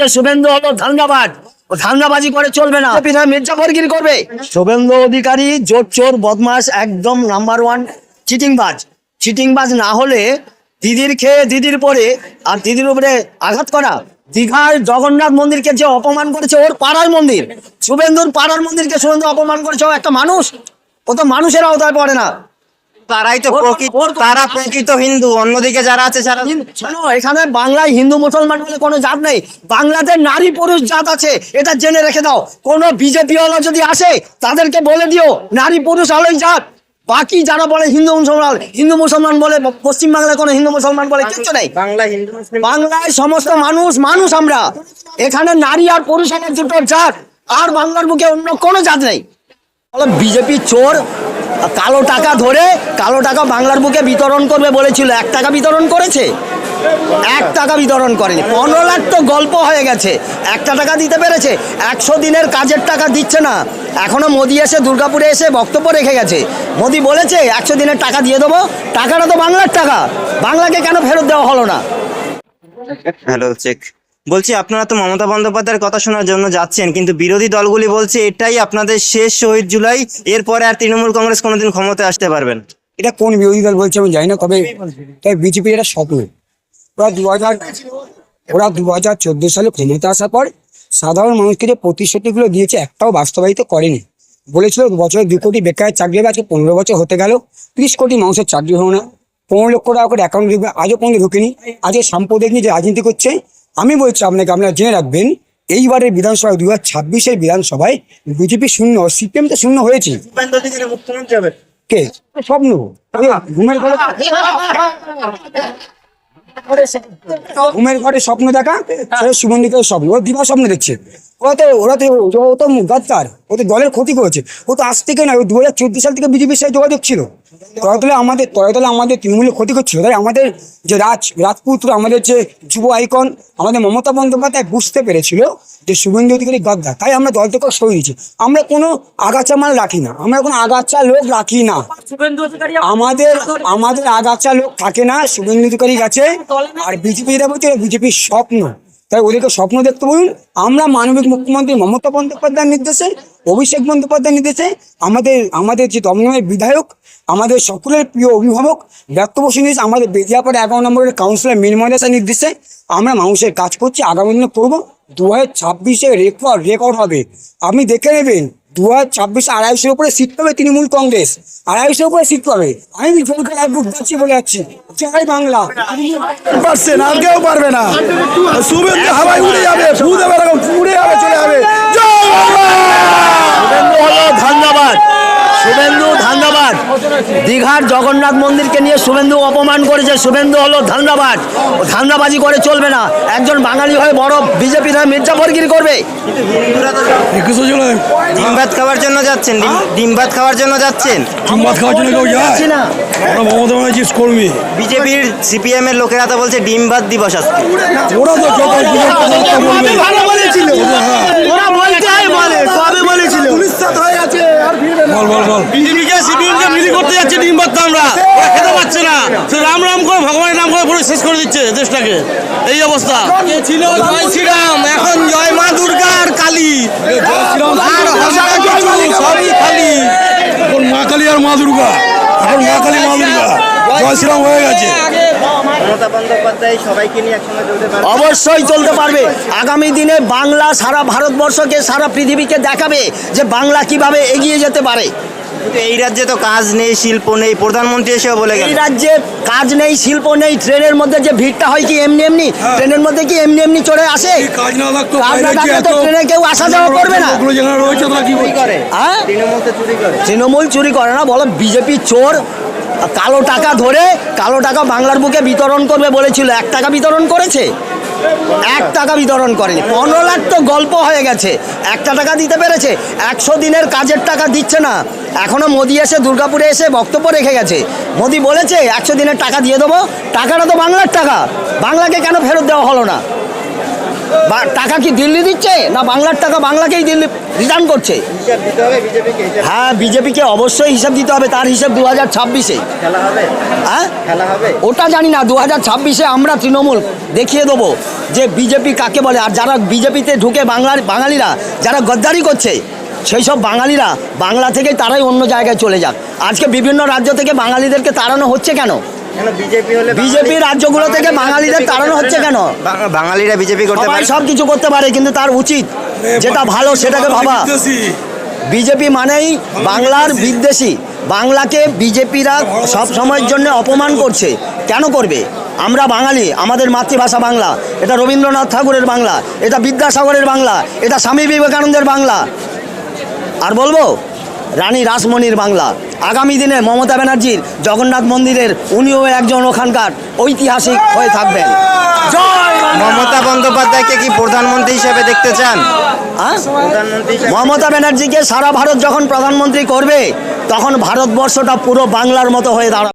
যে শুভেন্দু হলো ধান্দাবাজ ও ধান্দাবাজি করে চলবে না। পিঠা মির্জাফরগিরি করবে। শুভেন্দু অধিকারী জোর চোর বদমাস একদম নাম্বার ওয়ান চিটিংবাজ। চিটিংবাজ না হলে দিদির খেয়ে দিদির পরে আর দিদির উপরে আঘাত করা। দীঘার জগন্নাথ মন্দিরকে যে অপমান করেছে ওর পাড়ার মন্দির। শুভেন্দুর পাড়ার মন্দিরকে শুভেন্দু অপমান করেছে ও একটা মানুষ। ও তো মানুষের আওতায় পড়ে না। তারাই তো প্রকৃত তারা প্রকৃত হিন্দু অন্যদিকে যারা আছে যারা শোনো এখানে বাংলায় হিন্দু মুসলমান বলে কোনো জাত নেই। বাংলাতে নারী পুরুষ জাত আছে এটা জেনে রেখে দাও। কোনো বিজেপি হলো যদি আসে তাদেরকে বলে দিও নারী পুরুষ আলোই জাত। বাকি যারা বলে হিন্দু মুসলমান হিন্দু মুসলমান বলে পশ্চিম বাংলায় কোনো হিন্দু মুসলমান বলে কিচ্ছু নেই। বাংলা হিন্দু মুসলিম বাংলায় সমস্ত মানুষ মানুষ আমরা। এখানে নারী আর পুরুষ দুটো জাত। আর বাংলার বুকে অন্য কোনো জাত নেই। বিজেপি চোর কালো টাকা ধরে কালো টাকা বাংলার বুকে বিতরণ করবে বলেছিল। এক টাকা বিতরণ করেছে? এক টাকা বিতরণ করেনি। পনেরো লাখ তো গল্প হয়ে গেছে। একটা টাকা দিতে পেরেছে। একশো দিনের কাজের টাকা দিচ্ছে না। এখনও মোদি এসে, দুর্গাপুরে এসে বক্তব্য রেখে গেছে। মোদি বলেছে, একশো দিনের টাকা দিয়ে দেবো। টাকাটা তো বাংলার টাকা। বাংলাকে কেন ফেরত দেওয়া হলো না? Hello, check. বলছি, আপনারা তো মমতা বন্দ্যোপাধ্যায়ের কথা শোনার জন্য যাচ্ছেন, কিন্তু বিরোধী দলগুলি বলছে এটাই আপনাদের শেষ শহীদ জুলাই, এরপরে আর তৃণমূল কংগ্রেস কোনোদিন ক্ষমতায় আসতে পারবেন। এটা কোন বিরোধী দল বলছে আমি জানি না কবে তবে বিজেপির এটা স্বপ্ন। ওরা দু হাজার ওরা দু হাজার চোদ্দ সালে ক্ষমতা আসার পর সাধারণ মানুষকে যে প্রতিশ্রুতিগুলো দিয়েছে একটাও বাস্তবায়িত করেনি। বলেছিল বছরে দু কোটি বেকারের চাকরি হবে, আজকে পনেরো বছর হতে গেল, ত্রিশ কোটি মানুষের চাকরি হলো না। পনেরো লক্ষ টাকা করে অ্যাকাউন্ট ঢুকবে, আজও পর্যন্ত ঢুকেনি। আজকে সাম্প্রদায়িক নিয়ে যে রাজনীতি করছে আমি বলছি, আপনাকে আপনারা জেনে রাখবেন, এইবারের বিধানসভা দু হাজার ছাব্বিশের বিধানসভায় বিজেপি শূন্য, সিপিএম তো শূন্য হয়েছে। স্বপ্ন ঘরে স্বপ্ন দেখা সুগন্ধিকের স্বপ্ন। ও দিবা স্বপ্ন দেখছে। ওরা তো ওরা তো ও তো গাদ্দার ও তো দলের ক্ষতি করেছে। ও তো আজ থেকে না দু হাজার চোদ্দ সাল থেকে বিজেপির সাথে যোগাযোগ ছিল। তলে আমাদের তলে আমাদের তৃণমূলের ক্ষতি করছিল। তাই আমাদের যে রাজ রাজপুত্র আমাদের যে যুব আইকন আমাদের মমতা বন্দ্যোপাধ্যায় বুঝতে পেরেছিল যে শুভেন্দু অধিকারী গাদ্দার। তাই আমরা দল থেকে সই দিয়েছি আমরা কোনো আগাছা মাল রাখি না। আমরা কোনো আগাছা লোক রাখি না। আমাদের আমাদের আগাছা লোক থাকে না শুভেন্দু অধিকারী গেছে আর বিজেপি যেটা বলছে বিজেপির স্বপ্ন। তাই ওদেরকে স্বপ্ন দেখতে বলুন, আমরা মানবিক মুখ্যমন্ত্রী মমতা বন্দ্যোপাধ্যায়ের নির্দেশে, অভিষেক বন্দ্যোপাধ্যায়ের নির্দেশে আমাদের আমাদের যে দমদমের বিধায়ক, আমাদের সকলের প্রিয় অভিভাবক ব্যক্ত নিয়েছে আমাদের বেদিয়াপাড়া এগারো নম্বরের কাউন্সিলর মিনময় দাসের নির্দেশে আমরা মানুষের কাজ করছি, আগামী দিনে করব। দু হাজার ছাব্বিশে রেকর্ড রেকর্ড হবে। আপনি দেখে নেবেন দু হাজার ছাব্বিশে আড়াইশোর উপরে সিট পাবে তৃণমূল কংগ্রেস। আড়াইশোর উপরে সিট পাবে। আমি বুক যাচ্ছি বলে যাচ্ছি। জয় বাংলা। পারছেন আর কেউ পারবে না। শুভেন্দু হাওয়ায় উড়ে যাবে ফুদে দেবে উড়ে যাবে চলে যাবে। জয় বাংলা! শুভেন্দু হলো ধন্যবাদ। শুভেন্দু দীঘার জগন্নাথ মন্দিরকে নিয়ে শুভেন্দু অপমান করেছে। শুভেন্দু হলো ধান্দাবাদ ও ধান্দাবাজি করে চলবে না। একজন বাঙালি হয়ে বড় বিজেপি হয়ে মির্জাফরগিরি করবে। ডিম ভাত খাওয়ার জন্য যাচ্ছেন? ডিম- ডিম ভাত খাওয়ার জন্য যাচ্ছেন? চুম্বাত খাওয়ার জন্য কেউ যায়? না। মমতা ব্যানার্জির কর্মী। বিজেপির সিপিএম এর লোকেরা তো বলছে ডিম ভাত দিবস আজকে। ওরা তো যত বিজেপি কথা বলবে ভালো বলেছিল। হ্যাঁ। ওরা বলে কবে বলেছিল। বল বল বল। বিজেপিকে করতে যাচ্ছে ডিম আমরা। ওরা খেতে পাচ্ছে না। সে রাম রাম করে ভগবানের নাম করে পুরো শেষ করে দিচ্ছে দেশটাকে। এই অবস্থা। ছিল? জয় শ্রীরাম। এখন জয় মা দুর্গা। আর কালী আর সবই খালি। এখন মা কালী আর মা দুর্গা। এখন মা কালী মা দুর্গা। জয় শ্রীরাম হয়ে গেছে। অবশ্যই চলতে পারবে। আগামী দিনে বাংলা সারা ভারতবর্ষকে সারা পৃথিবীকে দেখাবে যে বাংলা কীভাবে এগিয়ে যেতে পারে। কিন্তু এই রাজ্যে তো কাজ নেই শিল্প নেই প্রধানমন্ত্রী এসেও বলে এই রাজ্যে কাজ নেই শিল্প নেই ট্রেনের মধ্যে যে ভিড়টা হয় কি এমনি এমনি? ট্রেনের মধ্যে কি এমনি এমনি চড়ে আসে? কাজ না থাকতো কাজ না থাকলে তো ট্রেনে কেউ আসা যাওয়া করবে না। রয়েছে তারা কি করে। হ্যাঁ? তৃণমূল চুরি করে। তৃণমূল চুরি করে না বলো বিজেপি চোর কালো টাকা ধরে কালো টাকা বাংলার বুকে বিতরণ করবে বলেছিল এক টাকা বিতরণ করেছে? এক টাকা বিতরণ করেনি। পনেরো লাখ তো গল্প হয়ে গেছে। একটা টাকা দিতে পেরেছে। একশো দিনের কাজের টাকা দিচ্ছে না। এখনও মোদি এসে, দুর্গাপুরে এসে বক্তব্য রেখে গেছে। মোদি বলেছে, একশো দিনের টাকা দিয়ে দেবো। টাকাটা তো বাংলার টাকা। বাংলাকে কেন ফেরত দেওয়া হলো না? টাকা কি দিল্লি দিচ্ছে? না বাংলার টাকা বাংলাকেই দিল্লি রিটার্ন করছে? হ্যাঁ বিজেপিকে অবশ্যই হিসাব দিতে হবে, তার হিসাব দু হাজার ছাব্বিশে। হ্যাঁ? ওটা জানি না দু হাজার ছাব্বিশে আমরা তৃণমূল দেখিয়ে দেবো যে বিজেপি কাকে বলে। আর যারা বিজেপিতে ঢুকে বাংলার বাঙালিরা, যারা গদ্দারি করছে, সেই সব বাঙালিরা বাংলা থেকে তারাই অন্য জায়গায় চলে যাক। আজকে বিভিন্ন রাজ্য থেকে বাঙালিদেরকে তাড়ানো হচ্ছে কেন? বিজেপি রাজ্যগুলো থেকে বাঙালিদের তাড়ানো হচ্ছে কেন? বাঙালিরা বিজেপি করতে পারে সব কিছু করতে পারে কিন্তু তার উচিত যেটা ভালো সেটাকে ভাবা। বিজেপি মানেই বাংলার বিদ্বেষী। বাংলাকে বিজেপিরা সব সময়ের জন্য অপমান করছে। কেন করবে? আমরা বাঙালি আমাদের মাতৃভাষা বাংলা। এটা রবীন্দ্রনাথ ঠাকুরের বাংলা এটা বিদ্যাসাগরের বাংলা এটা স্বামী বিবেকানন্দের বাংলা। আর বলব? রানী রাসমণির বাংলা। আগামী দিনে মমতা ব্যানার্জির জগন্নাথ মন্দিরের উনিও একজন ওখানকার ঐতিহাসিক হয়ে থাকবেন। মমতা বন্দ্যোপাধ্যায়কে কি প্রধানমন্ত্রী হিসেবে দেখতে চান? হ্যাঁ? মমতা ব্যানার্জিকে সারা ভারত যখন প্রধানমন্ত্রী করবে তখন ভারতবর্ষটা পুরো বাংলার মতো হয়ে দাঁড়াবে।